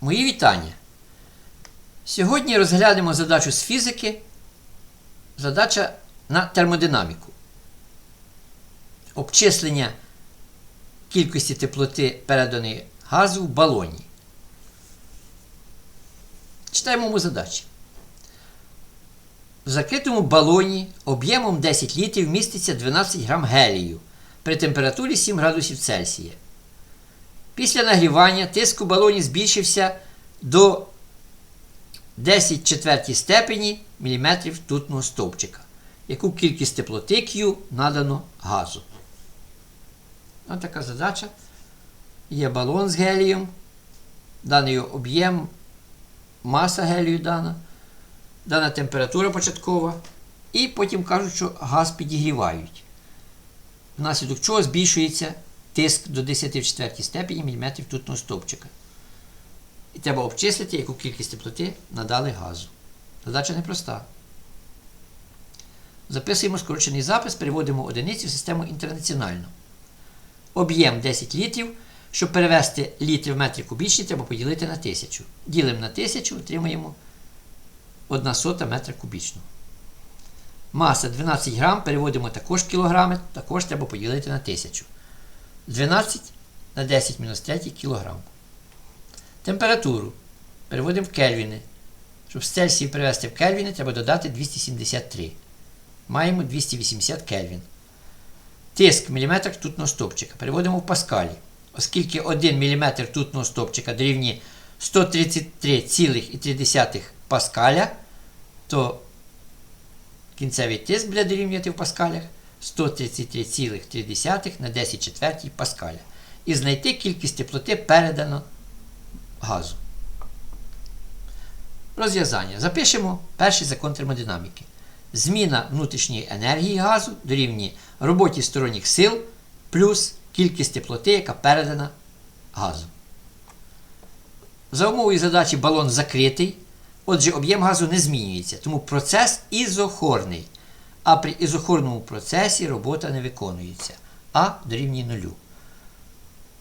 Мої вітання. Сьогодні розглянемо задачу з фізики. Задача на термодинаміку. Обчислення кількості теплоти переданої газу в балоні. Читаємо умову задачі. В закритому балоні об'ємом 10 літрів міститься 12 грам гелію при температурі 7 градусів Цельсія. Після нагрівання тиск у балоні збільшився до 10 четвертій степені міліметрів ртутного стовпчика, яку кількість теплоти Q надано газу. Ось така задача. Є балон з гелієм, даний об'єм, маса гелію дана, дана температура початкова. І потім кажуть, що газ підігрівають. Внаслідок чого збільшується тиск до 10 в четвертій степені міліметрів ртутного стовпчика. І треба обчислити, яку кількість теплоти надали газу. Задача непроста. Записуємо скорочений запис, переводимо одиниці в систему інтернаціональну. Об'єм 10 літрів. Щоб перевести літри в метри кубічні, треба поділити на 1000. Ділимо на 1000, отримуємо 1 сота метра кубічного. Маса 12 грам, переводимо також в кілограми, також треба поділити на 1000. 12 на 10 мінус 3 кілограм. Температуру переводимо в кельвіни. Щоб з Цельсії перевести в кельвіни, треба додати 273. Маємо 280 кельвін. Тиск в міліметрах ртутного стовпчика. Переводимо в паскалі. Оскільки 1 мм ртутного стовпчика дорівнює 133,3 паскаля, то кінцевий тиск буде дорівнювати в паскалях 133,3 на 10 четвертій паскаля. І знайти кількість теплоти передано газу. Розв'язання. Запишемо перший закон термодинаміки. Зміна внутрішньої енергії газу дорівнює роботі сторонніх сил плюс кількість теплоти, яка передана газу. За умовою задачі балон закритий, отже, об'єм газу не змінюється, тому процес ізохорний. А при ізохорному процесі робота не виконується. А дорівнює нулю.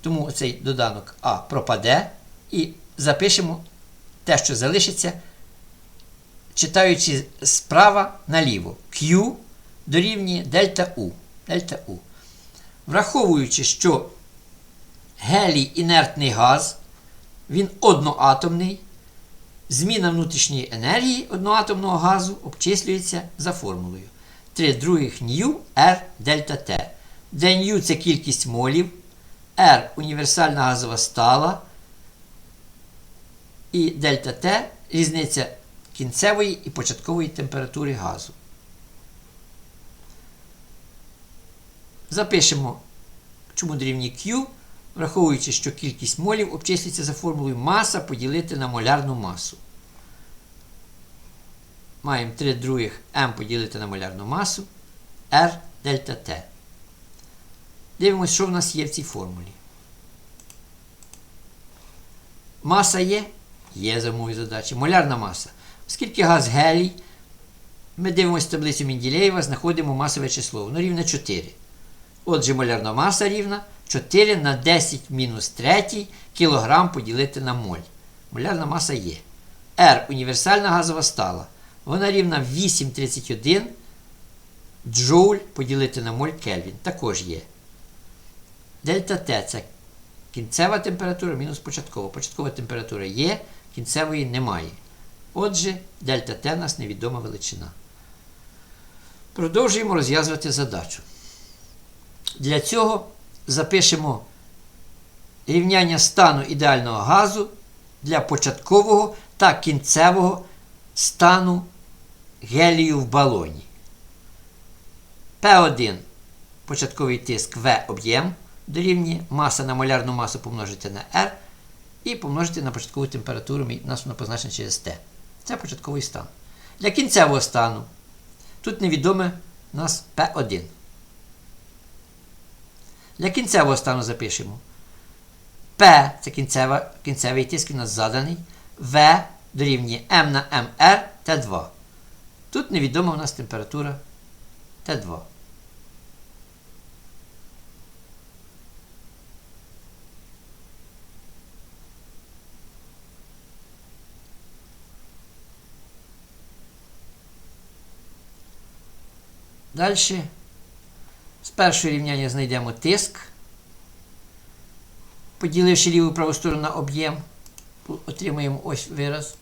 Тому цей доданок А пропаде і запишемо те, що залишиться, читаючи справа наліво. Q дорівнює дельта U. Дельта U. Враховуючи, що гелій інертний газ, він одноатомний, зміна внутрішньої енергії одноатомного газу обчислюється за формулою 3 других ню R дельта T, де ню це кількість молів, R універсальна газова стала, і дельта T різниця кінцевої і початкової температури газу. Запишемо, чому дорівнює Q, враховуючи, що кількість молів обчислюється за формулою маса поділити на молярну масу. Маємо 3 других m поділити на молярну масу R дельта T. Дивимося, що в нас є в цій формулі. Маса є? Є за мовою задачі. Молярна маса. Оскільки газ гелій, ми дивимося таблицю Менділеєва, знаходимо масове число. Воно рівне 4. Отже, молярна маса рівна 4 на 10 мінус 3 кг поділити на моль. Молярна маса є. R універсальна газова стала. Вона рівна 8,31 джоуль поділити на моль Кельвін. Також є. Дельта Т це кінцева температура мінус початкова. Початкова температура є, кінцевої немає. Отже, дельта Т у нас невідома величина. Продовжуємо розв'язувати задачу. Для цього запишемо рівняння стану ідеального газу для початкового та кінцевого стану гелію в балоні. P1 початковий тиск В об'єм дорівнює маса на молярну масу помножити на R і помножити на початкову температуру, нас вона позначена через Т. Це початковий стан. Для кінцевого стану тут невідоме нас P1. Для кінцевого стану запишемо. P це кінцева, кінцевий тиск у нас заданий. В дорівнює M на MR Т2. Тут невідома у нас температура Т2. Далі з першого рівняння знайдемо тиск, поділивши ліву праву сторону на об'єм, отримуємо ось вираз.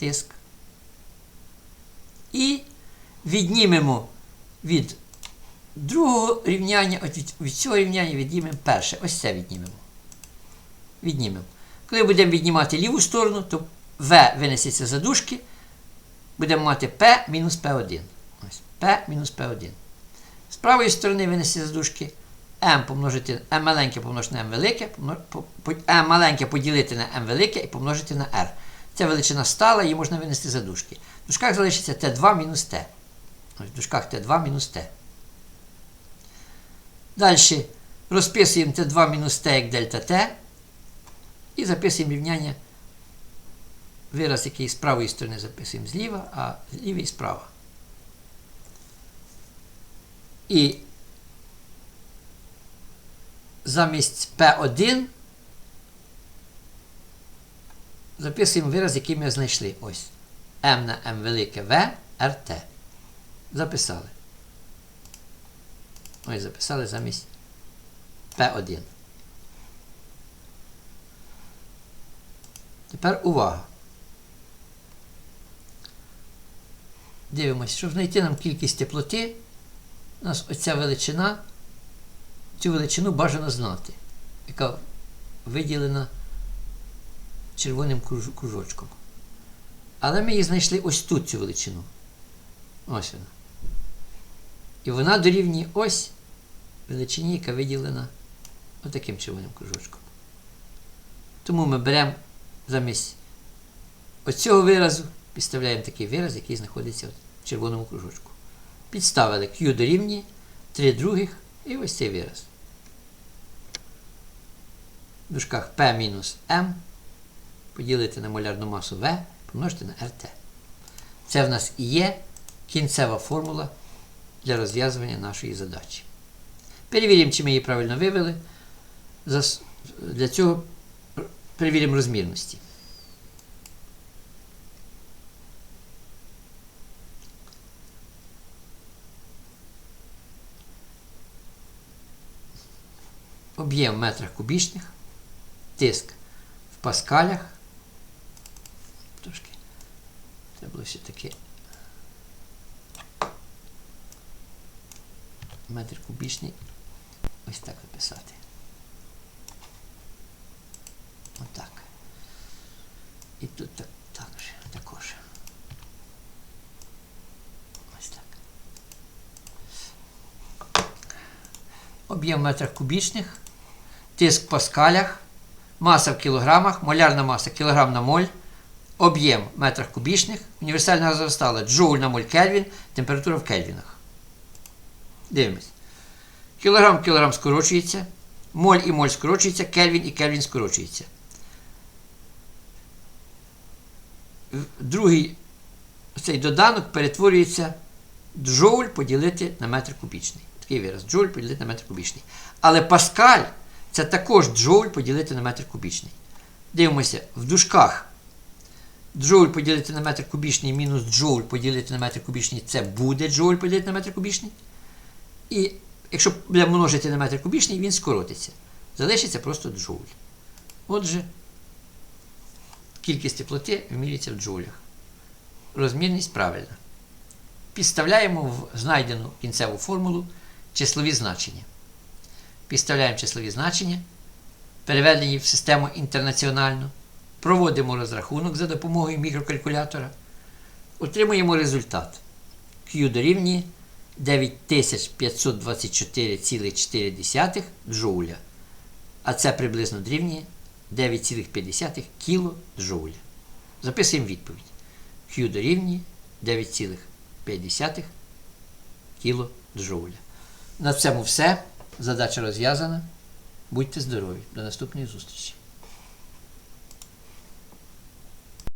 Тиск. І віднімемо від другого рівняння, від, від цього рівняння віднімемо перше. Ось це віднімемо. Віднімемо. Коли будемо віднімати ліву сторону, то В винесеться за дужки, будемо мати P мінус P1. Ось, P мінус P1. З правої сторони винесеться за дужки m помножити m маленьке помножити на m велике, m маленьке поділити на m велике і помножити на r. Ця величина стала, її можна винести за дужки. В дужках залишиться t2 мінус. Ось в дужках t2 мінус t. Далі розписуємо t2 мінус t як дельта t. І записуємо рівняння. Вираз, який з правої сторони записуємо зліва, а з лівої справа. І замість P1 записуємо вираз, який ми знайшли. Ось. M на M велике V, RT. Записали. Ось записали замість P1. Тепер увага. Дивимось, щоб знайти нам кількість теплоти, у нас оця величина, цю величину бажано знати, яка виділена червоним кружочком. Але ми її знайшли ось тут цю величину. Ось вона. І вона дорівнює ось величині, яка виділена отаким червоним кружочком. Тому ми беремо замість оцього виразу, підставляємо такий вираз, який знаходиться в червоному кружочку. Підставили Q дорівнює 3 других і ось цей вираз. В дужках P мінус M поділити на молярну масу V, помножити на RT. Це в нас і є кінцева формула для розв'язування нашої задачі. Перевіримо, чи ми її правильно вивели. Для цього перевіримо розмірності. Об'єм в метрах кубічних, тиск в паскалях. Було все-таки метр кубічний ось так виписати. Отак. І тут так, також, також. Ось так. Об'єм метрах кубічних, тиск в паскалях, маса в кілограмах, молярна маса кілограм на моль, об'єм метрах кубічних, універсальна зростала джоуль на моль Кельвін, температура в кельвінах. Дивимось. Кілограм кілограм скорочується, моль і моль скорочується, кельвін і кельвін скорочується. Другий цей доданок перетворюється джоуль поділити на метр кубічний. Такий вираз. Джоуль поділити на метр кубічний. Але паскаль це також джоуль поділити на метр кубічний. Дивимося, в дужках джоуль поділити на метр кубічний мінус джоуль поділити на метр кубічний це буде джоуль поділити на метр кубічний. І якщо будемо множити на метр кубічний, він скоротиться. Залишиться просто джоуль. Отже, кількість теплоти вимірюється в джоулях. Розмірність правильна. Підставляємо в знайдену кінцеву формулу числові значення. Підставляємо числові значення, переведені в систему інтернаціональну, проводимо розрахунок за допомогою мікрокалькулятора, отримуємо результат. Q дорівнює 9524,4 джоуля. А це приблизно дорівнює 9,5 кілоджоуля. Записуємо відповідь. Q дорівнює 9,5 кілоджоуля. На цьому все. Задача розв'язана. Будьте здорові. До наступної зустрічі.